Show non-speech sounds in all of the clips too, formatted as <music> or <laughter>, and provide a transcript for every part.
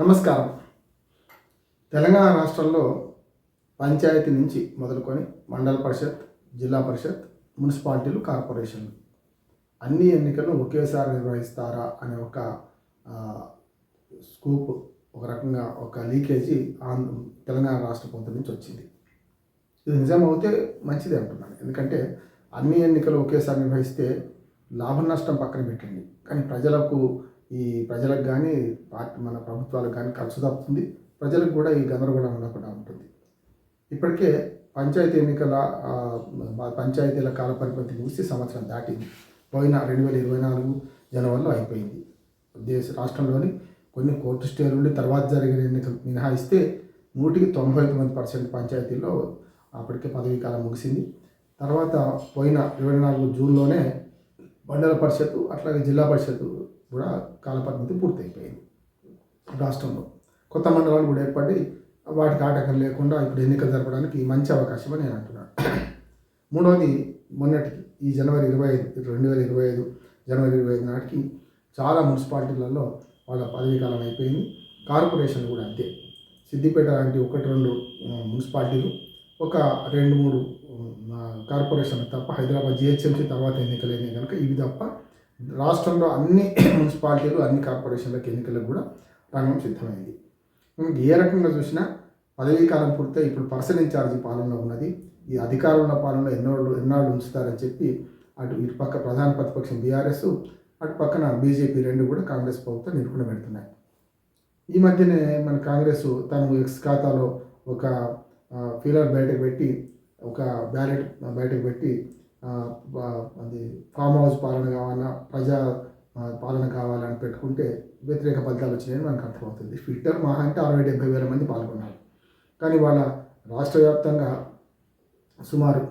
నమస్కారం. తెలంగాణ రాష్ట్రంలో పంచాయతీ నుంచి మొదలుకొని మండల పరిషత్ జిల్లా పరిషత్ మున్సిపాలిటీలు కార్పొరేషన్లు. అన్ని ఎన్నికలు ఒకేసారి నిర్వహిస్తారా అనే ఒక స్కూప్ ఒక రకంగా ఒక లీకేజీ ఆంధ్ర తెలంగాణ రాష్ట్ర ప్రభుత్వం నుంచి వచ్చింది. ఇది నిజం అవుతే మంచిది అంటున్నాను. ఎందుకంటే అన్ని ఎన్నికలు ఒకేసారి నిర్వహిస్తే లాభ నష్టం పక్కన పెట్టండి. కానీ ప్రజలకు ఈ ప్రజలకు కానీ పార్టీ మన ప్రభుత్వాలకు కానీ ఖర్చు తప్పుతుంది. ప్రజలకు కూడా ఈ గందరగోళం ఉండకుండా ఉంటుంది. ఇప్పటికే పంచాయతీ ఎన్నికల పంచాయతీల కాల పరిమితి ముగిసి సంవత్సరం దాటింది. పోయిన రెండు వేల ఇరవై నాలుగు జనవరిలో అయిపోయింది. దేశ రాష్ట్రంలోని కొన్ని కోర్టు స్టేలు నుండి తర్వాత జరిగిన ఎన్నికలు మినహాయిస్తే నూటికి తొంభై తొమ్మిది పర్సెంట్ పంచాయతీల్లో అప్పటికే పదవీ కాలం ముగిసింది. తర్వాత పోయిన ఇరవై నాలుగు జూన్లోనే మండల పరిషత్తు అట్లాగే జిల్లా పరిషత్తు కూడా కాలపరిమితి పూర్తయిపోయింది రాష్ట్రంలో. కొత్త మండలాలు కూడా ఏర్పడి వాటికి ఆటంకం లేకుండా ఇప్పుడు ఎన్నికలు జరపడానికి మంచి అవకాశం అని నేను అంటున్నాను. మూడవది మొన్నటికి ఈ జనవరి ఇరవై ఐదు రెండు వేల ఇరవై ఐదు జనవరి ఇరవై ఐదు నాటికి చాలా మున్సిపాలిటీలలో వాళ్ళ పదవీ కాలం అయిపోయింది. కార్పొరేషన్ కూడా అంతే. సిద్దిపేట లాంటి ఒకటి రెండు మున్సిపాలిటీలు ఒక రెండు మూడు కార్పొరేషన్ తప్ప హైదరాబాద్ జిహెచ్ఎంసీ తర్వాత ఎన్నికలైనాయి కనుక ఇవి తప్ప రాష్ట్రంలో అన్ని మున్సిపాలిటీలు అన్ని కార్పొరేషన్లకు ఎన్నికలకు కూడా రంగం సిద్ధమైంది. మనకి ఏ రకంగా చూసినా పదవీ కాలం పూర్తి ఇప్పుడు పర్సన్ ఇన్ఛార్జి పాలనలో ఉన్నది. ఈ అధికారంలో పాలనలో ఎన్నోళ్ళు ఎన్నాళ్ళు ఉంచుతారని చెప్పి అటు ఇటు పక్క ప్రధాన ప్రతిపక్షం బీఆర్ఎస్ అటు పక్కన బీజేపీ రెండు కూడా కాంగ్రెస్ ప్రభుత్వం నిరూపణ పెడుతున్నాయి. ఈ మధ్యనే మన కాంగ్రెస్ తను ఎక్స్ ఖాతాలో ఒక ఫీలర్ బయటకు పెట్టి ఒక బ్యాలెట్ బయటకు పెట్టి అది ఫామ్ హౌస్ పాలన కావాలన్నా ప్రజా పాలన కావాలని పెట్టుకుంటే వ్యతిరేక ఫలితాలు వచ్చినాయని మనకు అర్థమవుతుంది. ట్విట్టర్ మహా అంటే అరవై డెబ్బై వేల మంది పాల్గొన్నారు. కానీ వాళ్ళ రాష్ట్ర వ్యాప్తంగా సుమారు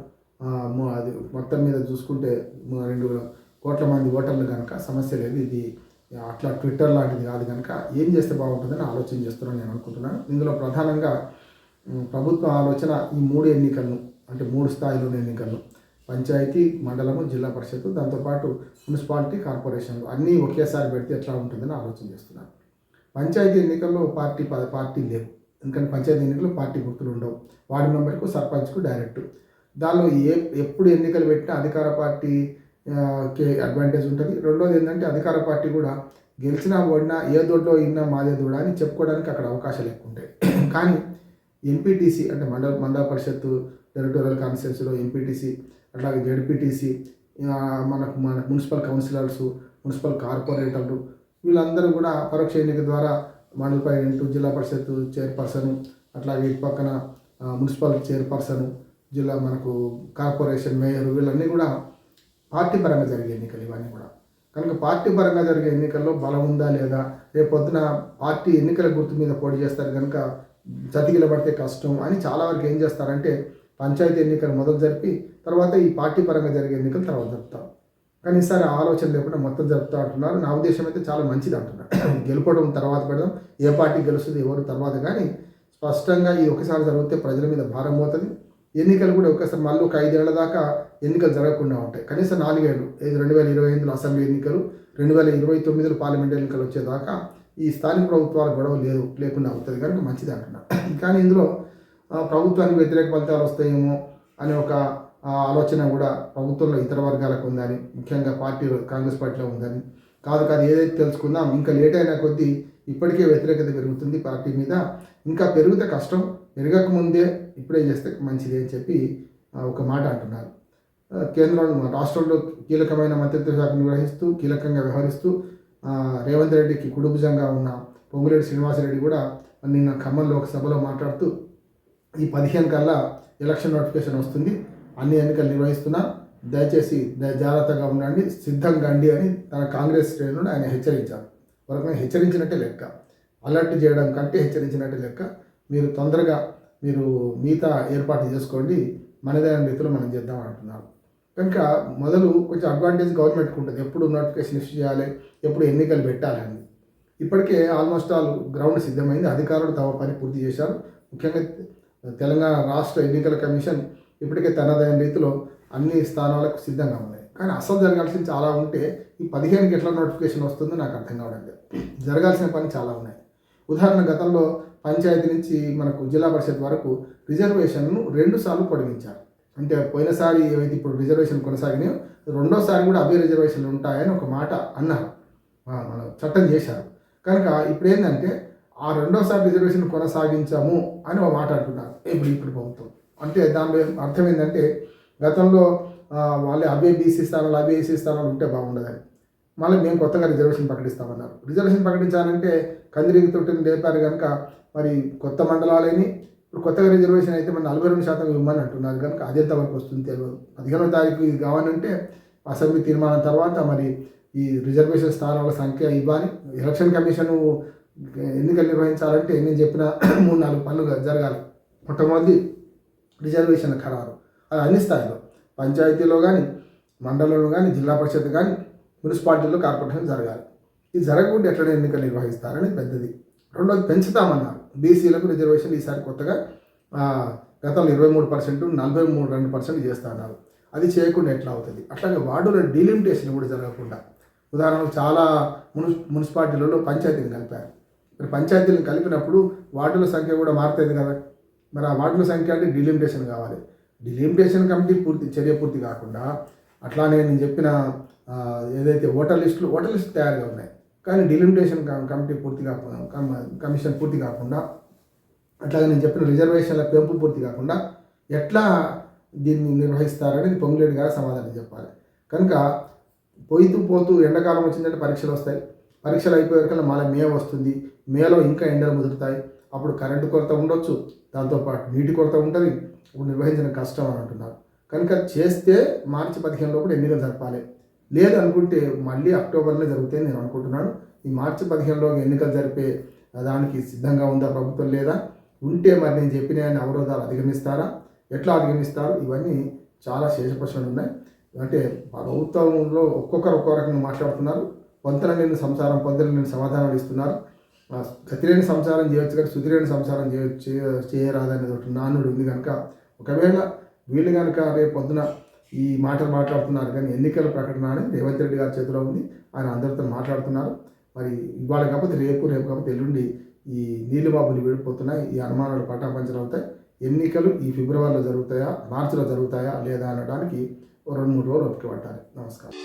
అది మొత్తం మీద చూసుకుంటే రెండు కోట్ల మంది ఓటర్లు కనుక సమస్య లేదు. ఇది అట్లా ట్విట్టర్ లాంటిది కాదు కనుక ఏం చేస్తే బాగుంటుందని ఆలోచన చేస్తున్నాను నేను అనుకుంటున్నాను. ఇందులో ప్రధానంగా ప్రభుత్వ ఆలోచన ఈ మూడు ఎన్నికలను అంటే మూడు స్థాయిలోని ఎన్నికలను పంచాయతీ మండలము జిల్లా పరిషత్ దాంతోపాటు మున్సిపాలిటీ కార్పొరేషన్లు అన్నీ ఒకేసారి పెడితే ఎట్లా ఉంటుందని ఆలోచన చేస్తున్నాను పంచాయతీ ఎన్నికల్లో పార్టీ పార్టీ లేవు. ఎందుకంటే పంచాయతీ ఎన్నికల్లో పార్టీ గుర్తులు ఉండవు. వార్డు మెంబర్కు సర్పంచ్కు డైరెక్ట్. దానిలో ఏ ఎప్పుడు ఎన్నికలు పెట్టినా అధికార పార్టీ కే అడ్వాంటేజ్ ఉంటుంది. రెండోది ఏంటంటే అధికార పార్టీ కూడా గెలిచినా ఓడినా ఏ దొడ్లో ఇన్నా మాదే దూడ అని చెప్పుకోవడానికి అక్కడ అవకాశాలు ఎక్కువ ఉంటాయి. కానీ ఎంపీటీసీ అంటే మండల మండల పరిషత్తు టెరిటోరియల్ కాన్స్టిట్యూన్సీలో ఎంపీటీసీ అట్లాగే జడ్పీటీసీ మనకు మన మున్సిపల్ కౌన్సిలర్స్ మున్సిపల్ కార్పొరేటర్లు వీళ్ళందరూ కూడా పరోక్ష ఎన్నిక ద్వారా మండల ప్రెసిడెంట్ జిల్లా పరిషత్ చైర్పర్సన్ అట్లాగే ఇటు పక్కన మున్సిపల్ చైర్పర్సన్ జిల్లా మనకు కార్పొరేషన్ మేయర్ వీళ్ళన్నీ కూడా పార్టీ పరంగా జరిగే ఎన్నికలు ఇవన్నీ కూడా. కనుక పార్టీ పరంగా జరిగే ఎన్నికల్లో బలం ఉందా లేదా? రేపు పొద్దున పార్టీ ఎన్నికల గుర్తు మీద పోటీ చేస్తారు కనుక చతికిల పడితే కష్టం అని చాలా వరకు ఏం చేస్తారంటే పంచాయతీ ఎన్నికలు మొదలు జరిపి తర్వాత ఈ పార్టీ పరంగా జరిగే ఎన్నికలు తర్వాత జరుపుతాం. కానీ ఈసారి ఆ ఆలోచన లేకుండా మొత్తం జరుపుతా అంటున్నారు. నా ఉద్దేశం అయితే చాలా మంచిది అంటున్నారు. గెలుపడం తర్వాత పెడదాం. ఏ పార్టీ గెలుస్తుంది ఎవరు తర్వాత కానీ స్పష్టంగా ఈ ఒకసారి జరిగితే ప్రజల మీద భారం పోతుంది. ఎన్నికలు కూడా ఒకసారి మళ్ళీ ఒక ఐదేళ్ళ దాకా ఎన్నికలు జరగకుండా ఉంటాయి. కనీసం నాలుగేళ్ళు ఐదు రెండు వేల ఇరవై ఐదులో అసెంబ్లీ ఎన్నికలు రెండు వేల ఇరవై తొమ్మిదిలో పార్లమెంట్ ఎన్నికలు వచ్చేదాకా ఈ స్థానిక ప్రభుత్వాల గొడవ లేదు లేకుండా అవుతుంది కనుక మంచిది అంటున్నారు. కానీ ఇందులో ప్రభుత్వానికి వ్యతిరేక ఫలితాలు వస్తాయేమో అనే ఒక ఆలోచన కూడా ప్రభుత్వంలో ఇతర వర్గాలకు ఉందని ముఖ్యంగా పార్టీ కాంగ్రెస్ పార్టీలో ఉందని. కాదు కాదు ఏదైతే తెలుసుకుందాం ఇంకా లేట్ అయిన కొద్దీ ఇప్పటికే వ్యతిరేకత పెరుగుతుంది పార్టీ మీద. ఇంకా పెరిగితే కష్టం పెరగక ముందే ఇప్పుడే చేస్తే మంచిది అని చెప్పి ఒక మాట అంటున్నారు. కేంద్రంలో కేంద్రం రాష్ట్రంలో కీలకమైన మంత్రిత్వ శాఖ నిర్వహిస్తూ కీలకంగా వ్యవహరిస్తూ రేవంత్ రెడ్డికి కుడుభుజంగా ఉన్న పొంగులేటి శ్రీనివాసరెడ్డి కూడా నిన్న ఖమ్మం లోక్సభలో మాట్లాడుతూ ఈ పదిహేను కల్లా ఎలక్షన్ నోటిఫికేషన్ వస్తుంది. అన్ని ఎన్నికలు నిర్వహిస్తున్నా దయచేసి జాగ్రత్తగా ఉండండి. సిద్ధంగా అండి అని తన కాంగ్రెస్ శ్రేణులను ఆయన హెచ్చరించారు. వరకు హెచ్చరించినట్టే లెక్క. అలర్ట్ చేయడం కంటే హెచ్చరించినట్టే లెక్క. మీరు తొందరగా మీరు మిగతా ఏర్పాటు చేసుకోండి. మనదైన రీతిలో మనం చేద్దాం అంటున్నారు. కనుక మొదలు కొంచెం అడ్వాంటేజ్ గవర్నమెంట్కి ఉంటుంది. ఎప్పుడు నోటిఫికేషన్ ఇష్యూ చేయాలి ఎప్పుడు ఎన్నికలు పెట్టాలని. ఇప్పటికే ఆల్మోస్ట్ ఆల్ గ్రౌండ్ సిద్ధమైంది. అధికారులు తమ పని పూర్తి చేశారు. ముఖ్యంగా తెలంగాణ రాష్ట్ర ఎన్నికల కమిషన్ ఇప్పటికే తనదైన రీతిలో అన్ని స్థానాలకు సిద్ధంగా ఉన్నాయి. కానీ అసలు జరగాల్సింది చాలా ఉంటే ఈ పదిహేనుకి ఎట్లా నోటిఫికేషన్ వస్తుందో నాకు అర్థం కావడం లేదు. జరగాల్సిన పని చాలా ఉన్నాయి. ఉదాహరణ గతంలో పంచాయతీ నుంచి మనకు జిల్లా పరిషత్ వరకు రిజర్వేషన్ను రెండు సార్లు పొడిగించారు. అంటే పోయినసారి ఏవైతే ఇప్పుడు రిజర్వేషన్ కొనసాగినాయో రెండోసారి కూడా అవే రిజర్వేషన్లు ఉంటాయని ఒక మాట అన్నారు. మన చట్టం చేశారు. కనుక ఇప్పుడు ఏంటంటే ఆ రెండోసారి రిజర్వేషన్ కొనసాగించాము అని ఒక మాట అంటున్నారు. ఇప్పుడు ఇప్పుడు ప్రభుత్వం. అంటే దానిలో అర్థం ఏంటంటే గతంలో వాళ్ళే అవే బీసీ స్థానాలు అవే ఏసీ స్థానాలు ఉంటే బాగుండదని. మళ్ళీ మేము కొత్తగా రిజర్వేషన్ ప్రకటిస్తామన్నారు. రిజర్వేషన్ ప్రకటించాలంటే కందిరిగి తొట్టిని లేపారు కనుక మరి కొత్త మండలాలని ఇప్పుడు కొత్తగా రిజర్వేషన్ అయితే మన నలభై రెండు శాతం ఇవ్వమని అంటున్నారు కనుక అదే ఎంతవరకు వస్తుంది తెలియదు. పదిహేనో తారీఖు ఇది కావాలంటే అసెంబ్లీ తీర్మానం తర్వాత మరి ఈ రిజర్వేషన్ స్థానాల సంఖ్య ఇవ్వాలి. ఎలక్షన్ కమిషన్ ఎన్నికలు నిర్వహించాలంటే నేను చెప్పిన <clears throat> మూడు నాలుగు పనులు జరగాలి. మొట్టమొదటి రిజర్వేషన్ ఖరారు. అది అన్ని స్థాయిలో. పంచాయతీలో కానీ మండలంలో కానీ జిల్లా పరిషత్ కానీ మున్సిపాలిటీలో కార్పొరేషన్ జరగాలి. ఇది జరగకుండా ఎట్లనే ఎన్నికలు నిర్వహిస్తారని పెద్దది. రెండోది పెంచుతామన్నారు. బీసీలకు రిజర్వేషన్ ఈసారి కొత్తగా గతంలో ఇరవై మూడు పర్సెంట్ నలభై మూడు రెండు పర్సెంట్ చేస్తున్నారు. అది చేయకుండా ఎట్లా అవుతుంది? అట్లాగే వార్డుల డీలిమిటేషన్ కూడా జరగకుండా. ఉదాహరణకు చాలా మున్సి మున్సిపాలిటీలలో పంచాయతీని కలిపారు. మరి పంచాయతీలను కలిపినప్పుడు వార్డుల సంఖ్య కూడా మారుతుంది కదా. మరి ఆ వార్డుల సంఖ్య అంటే డిలిమిటేషన్ కావాలి. డిలిమిటేషన్ కమిటీ పూర్తి చర్య పూర్తి కాకుండా అట్లానే నేను చెప్పిన ఏదైతే ఓటర్ లిస్టులు ఓటర్ లిస్ట్ తయారుగా ఉన్నాయి. కానీ డిలిమిటేషన్ కమిటీ పూర్తి కాకుండా కమిషన్ పూర్తి కాకుండా అట్లాగే నేను చెప్పిన రిజర్వేషన్ల పెంపు పూర్తి కాకుండా ఎట్లా దీన్ని నిర్వహిస్తారని పొంగులేడు గారు సమాధానం చెప్పాలి. కనుక పోయితూ పోతూ ఎండాకాలం వచ్చిందంటే పరీక్షలు వస్తాయి. పరీక్షలు అయిపోయాక మళ్ళీ మే వస్తుంది. మేలో ఇంకా ఎండలు ముదురుతాయి. అప్పుడు కరెంటు కొరత ఉండొచ్చు. దాంతోపాటు నీటి కొరత ఉంటుంది. ఇప్పుడు నిర్వహించడం కష్టం అని అంటున్నారు. కనుక చేస్తే మార్చి పదిహేనులో కూడా ఎన్నికలు జరపాలి. లేదనుకుంటే మళ్ళీ అక్టోబర్లో జరుగుతాయి నేను అనుకుంటున్నాను. ఈ మార్చి పదిహేనులో ఎన్నికలు జరిపే దానికి సిద్ధంగా ఉందా ప్రభుత్వం లేదా? ఉంటే మరి నేను చెప్పిన అవరోధాలు అధిగమిస్తారా? ఎట్లా అధిగమిస్తారు? ఇవన్నీ చాలా శేష ప్రశ్నలు ఉన్నాయి. అంటే ప్రభుత్వంలో ఒక్కొక్కరు ఒక్కో రకంగా మాట్లాడుతున్నారు. వంతన లేని సంసారం పొందలు లేని సమాధానాలు ఇస్తున్నారు. గతిలేని సంసారం చేయొచ్చు కానీ సుతిలేని సంసారం చేయొచ్చు చేయరాదనేది ఒకటి నానుడు ఉంది కనుక ఒకవేళ వీళ్ళు కనుక రేపు పొద్దున ఈ మాటలు మాట్లాడుతున్నారు కానీ ఎన్నికల ప్రకటన అని రేవంత్ రెడ్డి గారి చేతిలో ఉంది. ఆయన అందరితో మాట్లాడుతున్నారు. మరి ఇవాళ కాకపోతే రేపు రేపు కాకపోతే ఎల్లుండి ఈ నీళ్ళు బాబులు విడిపోతున్నాయి. ఈ అనుమానాలు పటాపంచలు అవుతాయి. ఎన్నికలు ఈ ఫిబ్రవరిలో జరుగుతాయా మార్చిలో జరుగుతాయా లేదా అనడానికి ఓ రెండు మూడు రోజులు ఒప్పుకి పట్టాలి నమస్కారం.